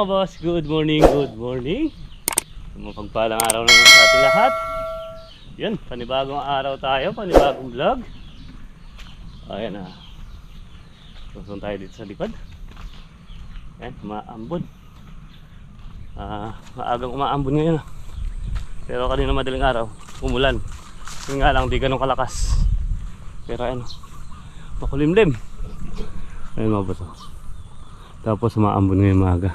mga boss, good morning, good morning. Mapagpalang araw naman sa ating lahat. Yan, panibagong araw tayo, panibagong vlog. Ayan na. Susun tayo dito sa likod. Ayan, umaambon. Ah, maagang umaambon ngayon. ah. Pero kanina madaling araw, umulan. Yun nga lang, di ganun kalakas. Pero ayan, makulimlim. Ayun mga boss. oh. Tapos umaambon ngayong maga.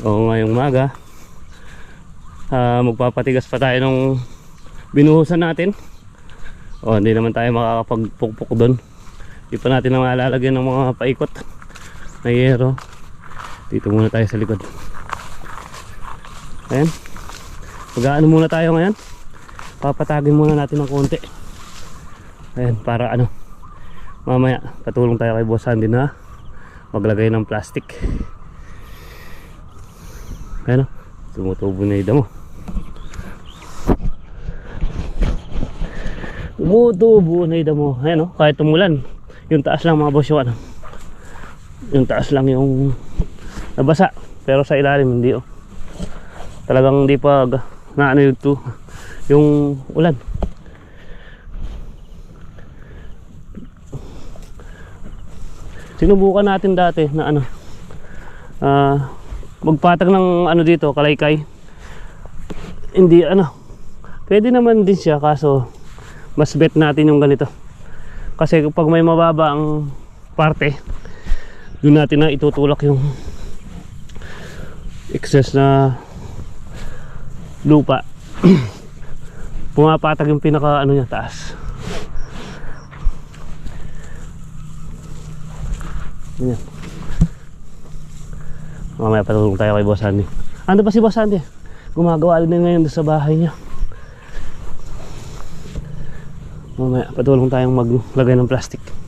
Oo ngayong maga. ah magpapatigas pa tayo nung binuhusan natin. O hindi naman tayo makakapagpukpok doon. Hindi pa natin na malalagyan ng mga paikot na yero. Dito muna tayo sa likod. Ayan. Mag-ano muna tayo ngayon. Papatagin muna natin ng konti. Ayan, para ano. Mamaya, patulong tayo kay Boss Andy na maglagay ng plastic. Ayan o, tumutubo na yung damo. Tumutubo na yung damo. Ayan o, kahit tumulan. Yung taas lang mga boss yung ano. Yung taas lang yung nabasa. Pero sa ilalim hindi o. Talagang hindi pa na ano yung to, yung ulan. sinubukan natin dati na ano ah magpatag ng ano dito kalaykay. Hindi ano pwede naman din siya kaso mas bet natin yung ganito. Kasi pag may mababa ang parte doon natin na itutulak yung excess na lupa. Pumapatag yung pinaka ano niya taas. Ganyan. Mamaya patulong tayo kay Boss Andy. Ando pa si Boss Andy? Gumagawa din ngayon sa bahay niya. Mamaya patulong tayong maglagay ng plastic.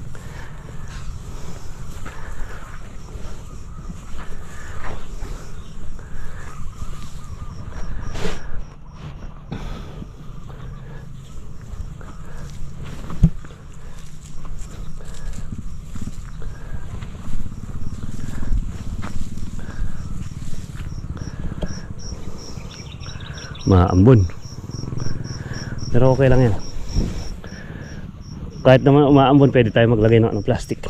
Maambon. Pero okay lang yan. Kahit naman umaambon, pwede tayo maglagay ng ano, plastic.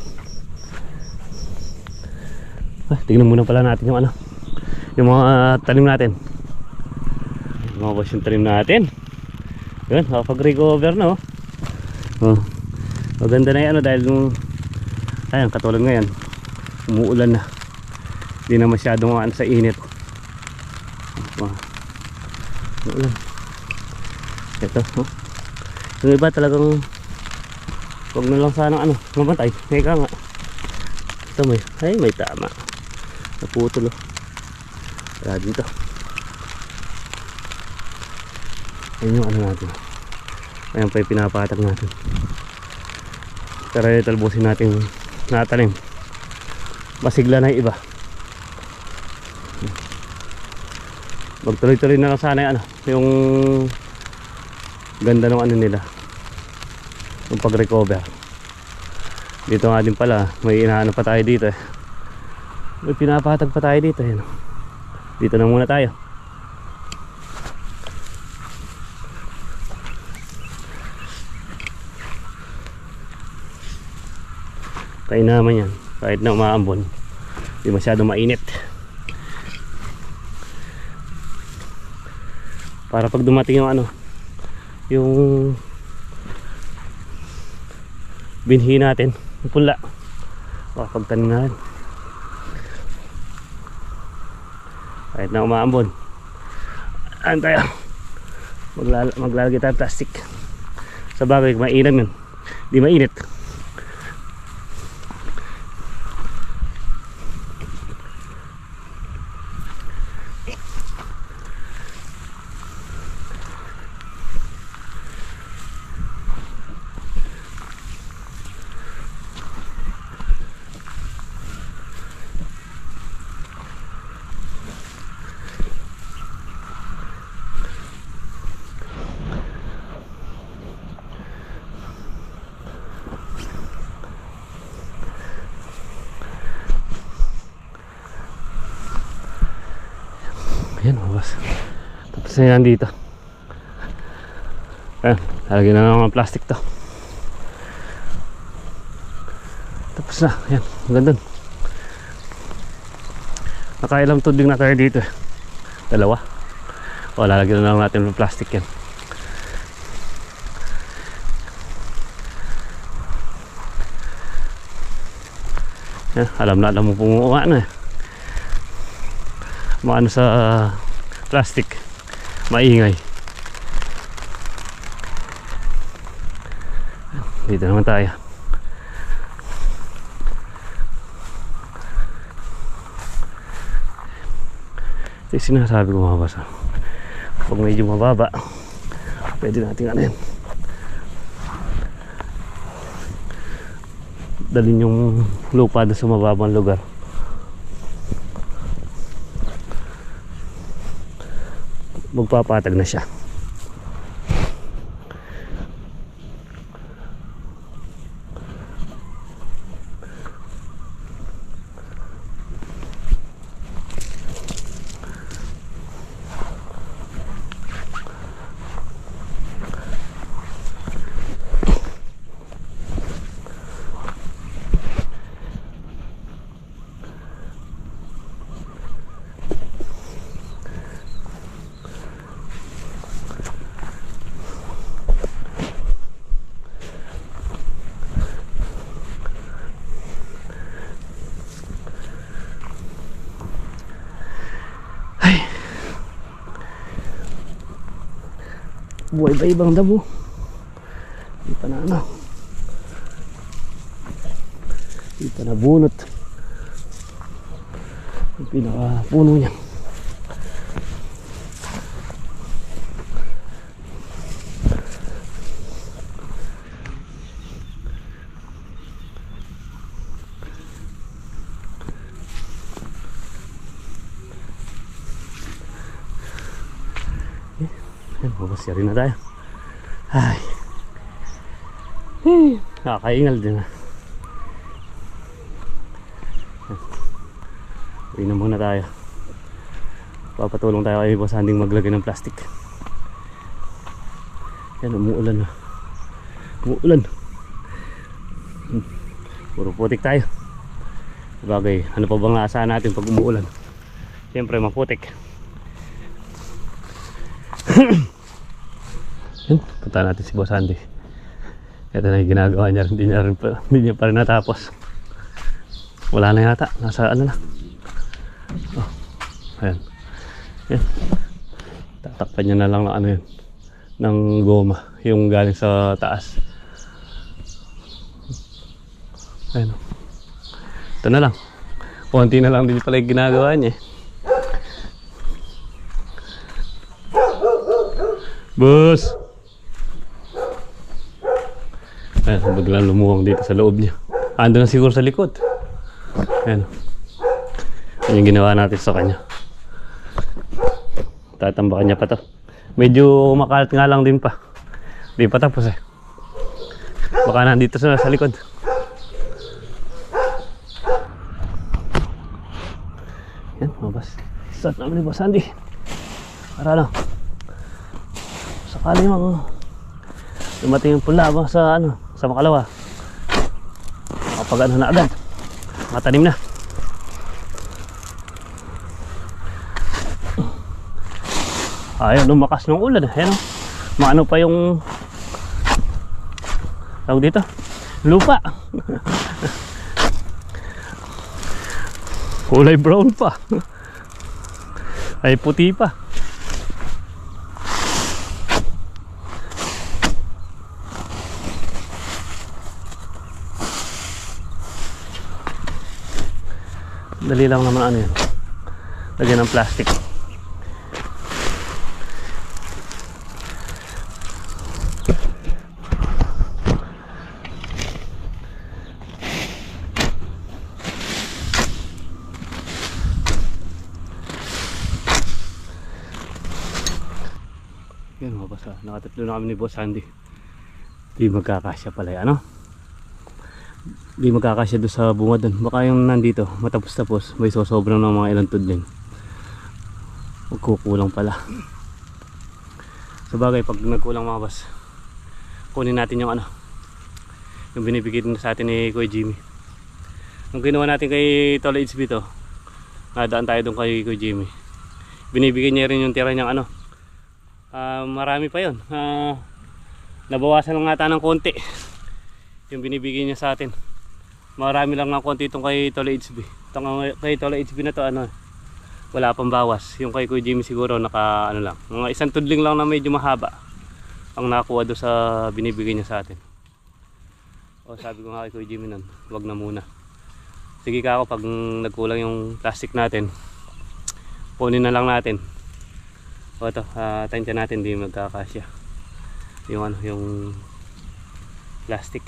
Ah, tingnan muna pala natin yung ano, yung mga ah, tanim natin. Boss yung tanim natin. Yun, nakapag-recover na oh. Oh. Maganda na yan ano dahil nung ayun, katulad ngayon, umuulan na. Hindi na masyadong ano sa init. Oh. Uulan. Ito, oh. Yung iba talagang Huwag na lang sana ano, mamatay. Teka nga. Ito may, ay may tama. Naputol oh. Kaya dito. Ayun yung ano natin. Ayan pa yung pinapatag natin. Pero yung talbusin natin natanim. Masigla na yung iba. Magtuloy-tuloy na lang sana ano, yung ganda ng ano nila. Yung pag-recover. Dito nga din pala may inaano pa tayo dito eh. May pinapatag pa tayo dito eh, dito na muna tayo. Kaya naman yan kahit na umaambon. Hindi masyado mainit para pag dumating yung ano yung binhi natin yung pula makapagtanim na rin. Kahit na umaambon. Ano tayo. Maglala maglalagay tayo ng plastic. Sa bagay mainam yun. Di mainit Kasi yan dito. Ayan, lalagyan na ng plastic to. Tapos na, yan, ganda. Nakailang tubig na tayo dito eh. Dalawa. O, lalagyan na lang natin ng plastic yan. Yan, alam na alam mo pumuha na eh. Maano sa plastic. Maingay. Dito naman tayo. Ito yung sinasabi ko mga basa. Kapag medyo mababa, pwede natin ano yan. Dalhin yung lupa doon sa mababang lugar. Magpapatag na siya. Buhay ba ibang damo di pa na ano? Di pa na bunot. Yung pinaka puno niya Rin na tayo. Ay. Hey, nakakaingal din ah. Uwi na muna tayo. Papatulong tayo kay Boss Anding maglagay ng plastic. Yan, umuulan na. Umuulan. Hmm. Puro putik tayo. Bagay, ano pa bang naasahan natin pag umuulan? Siyempre, maputik. Yun, punta natin si Boss Andy. Ito na yung ginagawa niya. Hindi niya, rin hindi niya pa rin natapos. Wala na yata. Nasa ano na. Oh, ayan. Yan. Tatakpan niya na lang ng ano yun. Ng goma. Yung galing sa taas. Ayan. Ito na lang. Konti na lang din pala yung ginagawa niya. eh. Boss! Ayan, biglang lumuwang dito sa loob niya. Ando na siguro sa likod. Ayan. Yan yung ginawa natin sa kanya. Tatambakan niya pa to. Medyo makalat nga lang din pa. Di pa tapos eh. Baka nandito sa, sa likod. Yan, mabas. Start namin ni Boss Andy. Para ano? Sakali mga dumating yung pula sa ano, sa makalawa. Kapag ano na agad. Matanim na. Ayun, lumakas ng ulan. Ayan o. Maano pa yung tawag dito? Lupa. Kulay brown pa. Ay puti pa. Dali lang naman ano yun. Lagyan ng plastic. Boss ah. Nakatatlo na kami ni Boss Andy. Di magkakasya pala yan, ano? Di magkakasya doon sa bunga doon. Baka yung nandito, matapos-tapos, may sosobrang ng mga ilang tudling. Magkukulang pala. Sa bagay, pag nagkulang mga boss, kunin natin yung ano, yung binibigay din sa atin ni Kuya Jimmy. Nung kinuha natin kay Tolo HB to, nadaan tayo doon kay Kuya Jimmy. Binibigay niya rin yung tira niyang ano. Ah, marami pa yun. Ah, nabawasan nga ng konti. Yung binibigay niya sa atin. Marami lang ng konti itong kay Tolo HB. Itong kay Tolo HB na to ano, wala pang bawas. Yung kay Kuya Jimmy siguro naka ano lang. Mga isang tudling lang na medyo mahaba ang nakuha do sa binibigay niya sa atin. O sabi ko nga kay Kuya Jimmy nun, wag na muna. Sige ka ako pag nagkulang yung plastic natin, kunin na lang natin. O ito, uh, tansya natin di magkakasya. Yung ano, yung plastic.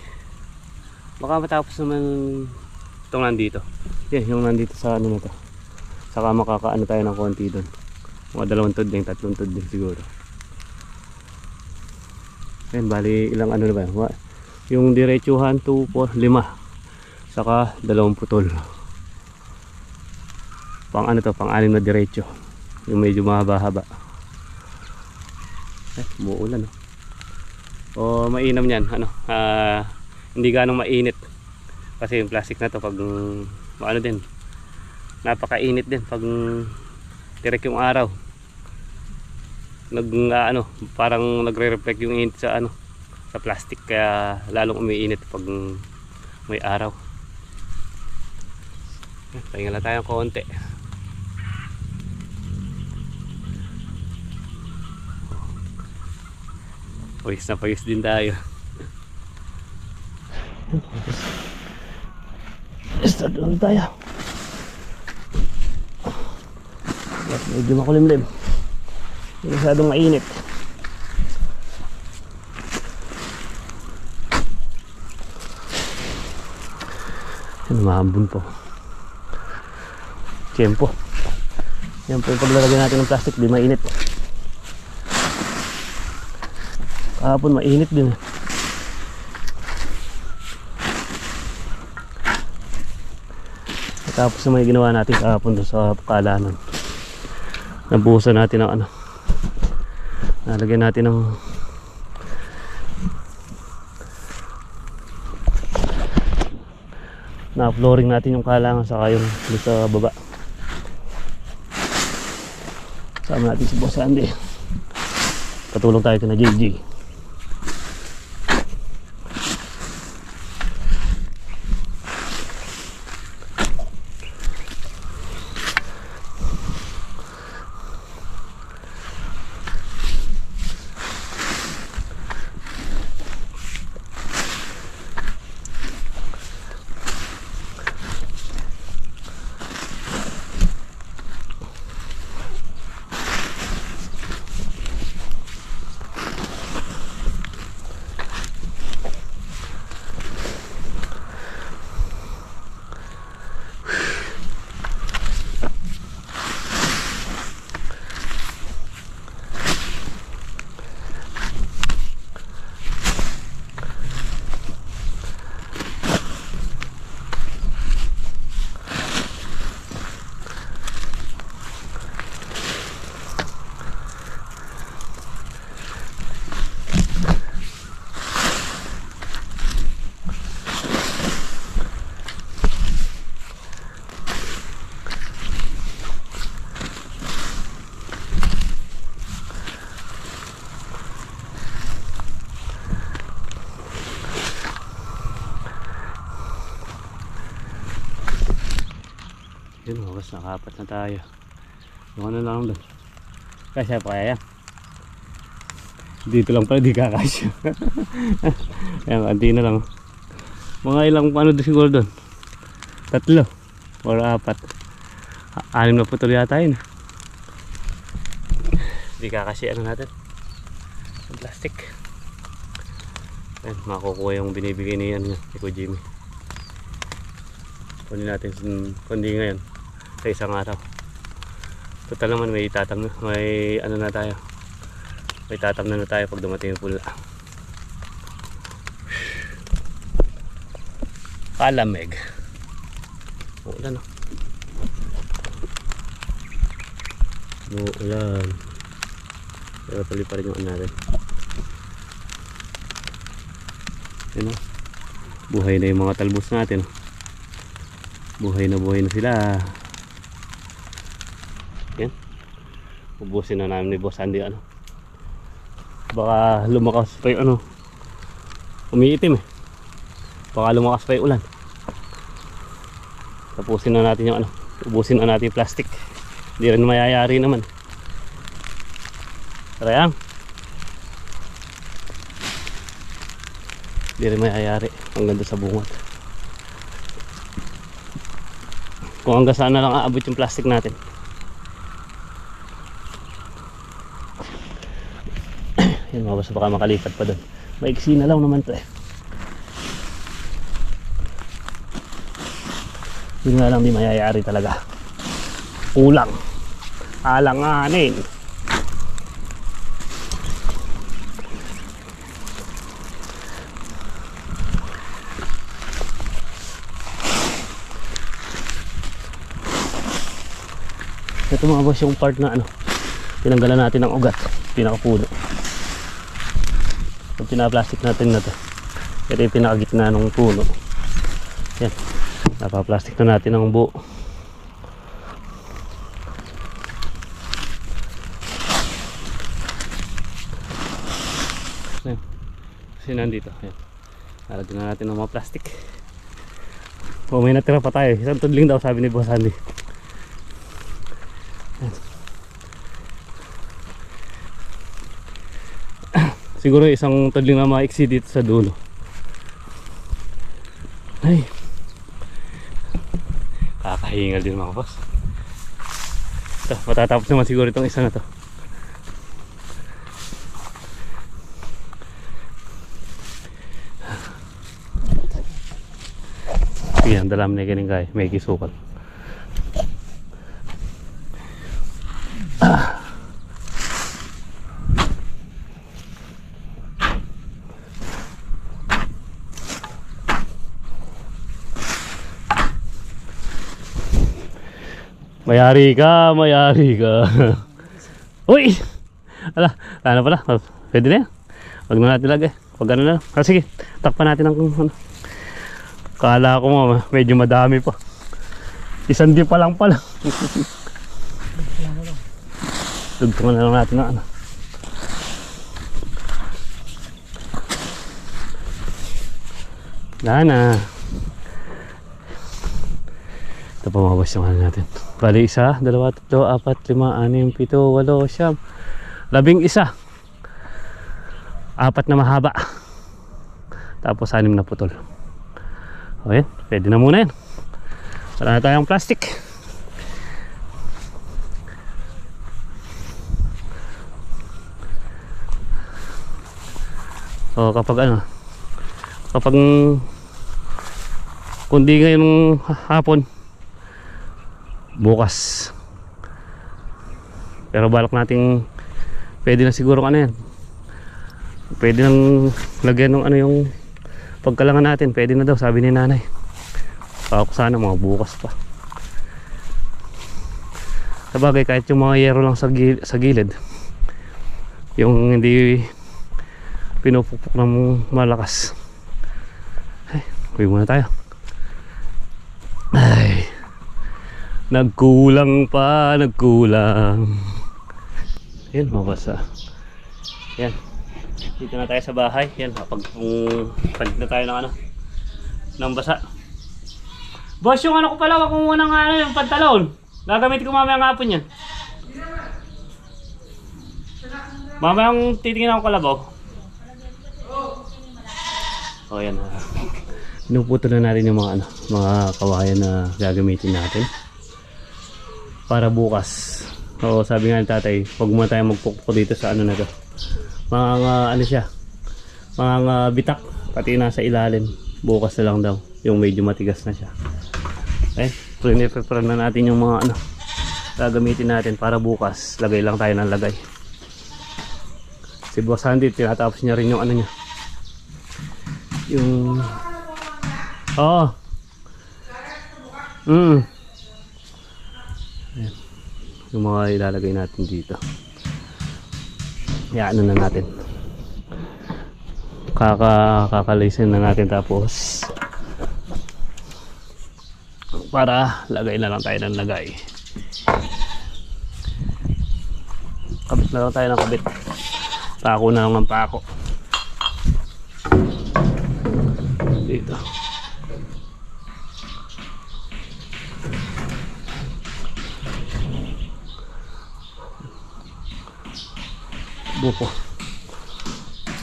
Baka matapos naman itong nandito. Yan, yung nandito sa ano na to. Saka makakaano tayo ng konti doon. Mga dalawang tudling, tatlong tudling siguro. Ayan, bali ilang ano na ba? Wa- Yung diretsuhan, 2, 4, 5. Saka dalawang putol. Pang ano to, pang anim na diretso. Yung medyo mahaba-haba. Eh, umuulan no. O mainam yan, ano, ah, hindi ganong mainit. Kasi yung plastic na to pag ano din, napakainit din pag direct yung araw. Nag ano, parang nagre-reflect yung init sa ano, sa plastic kaya lalong umiinit pag may araw. Pahinga lang tayo konti. Pawis na pawis din tayo. Start lang tayo. At medyo makulimlim. Hindi masyadong mainit. Mahambon po. Tiyempo. Yan po yung paglalagay natin ng plastic, di mainit. Kahapon mainit din. eh. Tapos na may ginawa natin kahapon doon sa kalanan. Nabuhusan natin ng ano. Nalagyan natin ng na-flooring natin yung kalangan saka yung sa baba. Sama natin si Boss Andy. Patulong tayo kina JJ. Yun, wakas nakapat na tayo. Yung ano lang doon. Kasya pa kaya. Dito lang pala di kakasya. Ayan, kanti na lang. Mga ilang ano doon siguro doon? Tatlo. Or apat. Anim na putol yata yun. Di kakasya ano natin. Plastic. Ayan, makukuha yung binibigay ni, ano, ni Jimmy. Kunin natin kundi ngayon sa isang araw. Total naman may tatam na, may ano na tayo. May tatam na na tayo pag dumating yung pula. Kalamig. Uulan oh. Uulan. Pero tuloy pa rin yung ano natin. Yun o. Buhay na yung mga talbos natin. Buhay na buhay na sila. Yan. Ubusin na namin ni Boss Andy ano. Baka lumakas pa yung ano. Umiitim eh. Baka lumakas pa yung ulan. Tapusin na natin yung ano. Ubusin na natin yung plastic. Hindi rin mayayari naman. Tara yan. Hindi rin mayayari. Ang ganda sa bungat. Kung hanggang saan na lang aabot yung plastic natin. Boss, baka makalipat pa doon. Maiksi na lang naman to eh. Yun nga lang di mayayari talaga. Kulang. Alanganin. Ito mga boss yung part na ano, tinanggalan natin ng ugat, pinakapuno. Pinaplastic natin na to. Ito yung pinakagitna ng puno. Yan. Napaplastic na natin ang buo. Yan. Kasi nandito. Yan. Nalagyan na natin ng mga plastic. O may natira pa tayo. Isang tudling daw sabi ni Boss Andy. Siguro isang tudling na ma-exceed dito sa dulo. Ay. Kakahingal din mga boss. Ito, matatapos naman siguro itong isa na to. Ang dalam na kining kay, may kisukal. Mayari ka, mayari ka. Uy! Ala, ano pala? Pwede na yan. Huwag na natin lagay. Huwag ano na. Ah, sige, takpan natin ang ano. Kala ko mo, medyo madami pa. Isang di pa lang pala. Tugtungan na lang natin na ano. Na na. Ito pa mga boss yung ano natin. Bali isa, dalawa, tatlo, apat, lima, anim, pito, walo, siyam. Labing isa. Apat na mahaba. Tapos anim na putol. O yan, pwede na muna yan. Wala na tayong plastic. O kapag ano, kapag kundi ngayong hapon, bukas. Pero balak nating pwede na siguro ano yan. Pwede nang lagyan ng ano yung pagkalangan natin. Pwede na daw sabi ni nanay. Ako sana mga bukas pa. Sabagay kahit yung mga yero lang sa, gil- sa gilid yung hindi pinupukpok ng malakas. Ay uwi muna tayo. Ay Nagkulang pa, nagkulang. Yan, mabasa. Yan. Dito na tayo sa bahay. Yan, kapag kung palit na tayo ng ano, ng basa. Boss, yung ano ko pala, wag mo muna ng ano, yung pantalon. Gagamitin ko mamaya ng hapon yan. Mamaya ang titingin ako kalabaw. Oh, yan. Pinuputo na natin yung mga ano, mga kawayan na gagamitin natin para bukas. Oo, sabi nga ng tatay, huwag mo tayo magpukpok dito sa ano na to. Mga nga- ano siya, mga nga bitak, pati nasa ilalim. Bukas na lang daw, yung medyo matigas na siya. Eh, prepare na natin yung mga ano, gagamitin natin para bukas. Lagay lang tayo ng lagay. Si Boss Andy, tinatapos niya rin yung ano niya. Yung... Oo. Mm. Yung mga ilalagay natin dito Yan na natin. Kaka kakalisin na natin tapos para lagay na lang tayo ng lagay. Kabit na lang tayo ng kabit. Pako na lang ng pako. Dito.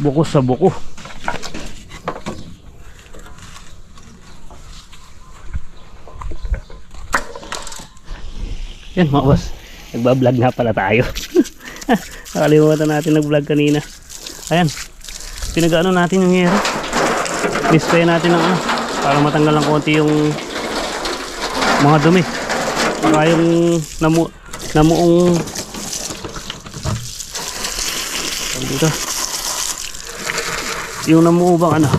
Buko sa buko. Yan mga boss. Nagbablog na pala tayo. Nakalimutan natin nag-vlog kanina. Ayan. Pinag-ano natin yung hero. Display natin ng ano. Para matanggal ng konti yung mga dumi. Saka yung namu namuong dito. Yung namuo bang ano.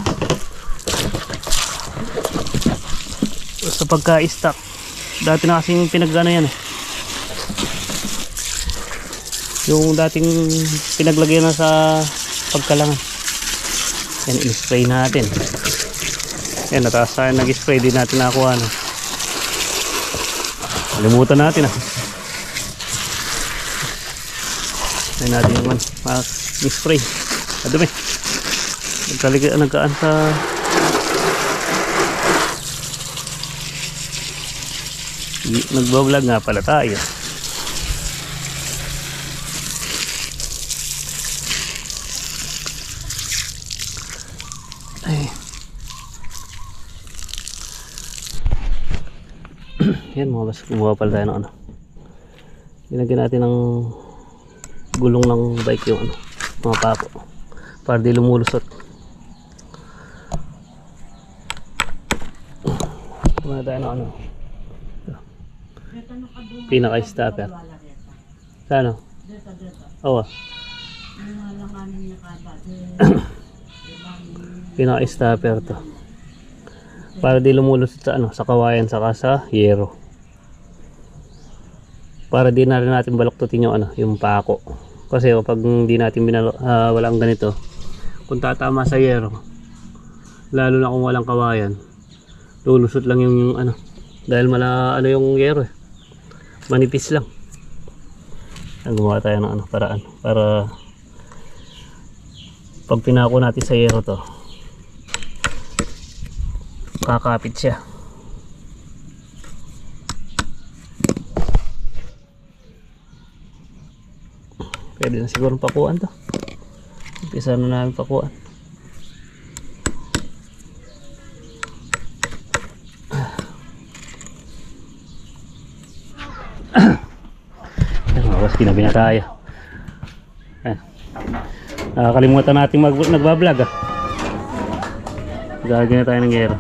Sa pagka-stock. Dati na kasing pinag-ano yan eh. Yung dating pinaglagyan na sa pagkalangan. Yan, in-spray natin. Yan, nataas tayo nag-spray. Di natin nakakuha na. Kalimutan natin ah. Yan natin yung ano, mag-spray. Madumi. Nagkaliga, nagkaan sa... Nagbablog nga pala tayo. Ay. Yan mga bas, kumuha pala tayo ng ano. Nilagyan natin ng gulong ng bike yung ano, mga pako. Para di lumulusot. Kumuha tayo ng ano. Pinaka-stopper. Sa ano? Oo. Pinaka-stopper to. Para di lumulusot sa ano, sa kawayan saka sa yero. Para di na rin natin baluktutin yung ano, yung pako. Kasi kapag hindi natin binalo, ah, walang ganito, kung tatama sa yero, lalo na kung walang kawayan, lulusot lang yung, yung ano, dahil mala ano yung yero eh. Manipis lang. Ang gumawa tayo ng ano, paraan para pag pinako natin sa yero to, kakapit siya. Pwede na siguro pakuan to. Umpisa na namin pakuan. Kinabi na tayo. Ayan. Nakakalimutan natin mag nagbablog ah. Gagawin na tayo ng gero.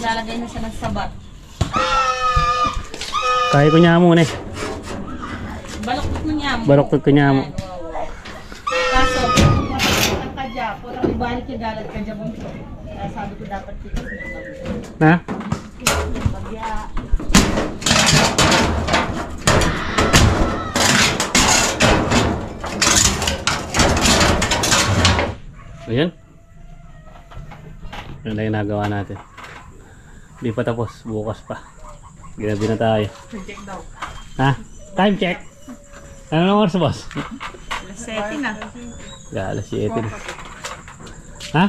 Lalagay na siya ng sabat. Kaya ko niya muna eh. Baloktot mo niya. Baloktot ko niya mo. Kaso, matapos ka dyan. Puro ibalik yung galat ka dyan. bunso. Kaya sabi ko dapat dito. Ha? Ayan. Yan na yung nagawa natin. Hindi pa tapos. Bukas pa. Ginabi na tayo. Project daw. Ha? Time check. Ano na oras boss? Seti na. Ya, alas 7 na. Ha?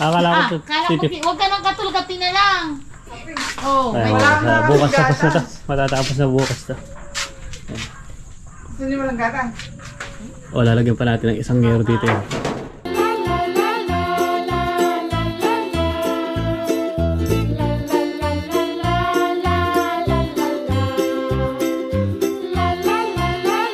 Akala ko Ah, to. kala ko, huwag ka nang katulgati na lang. Oh, Ay, may sa bukas tapos na to. Matatapos na bukas to. Gusto niyo walang gatang? O, lalagyan pa natin ng isang gero dito. Yan.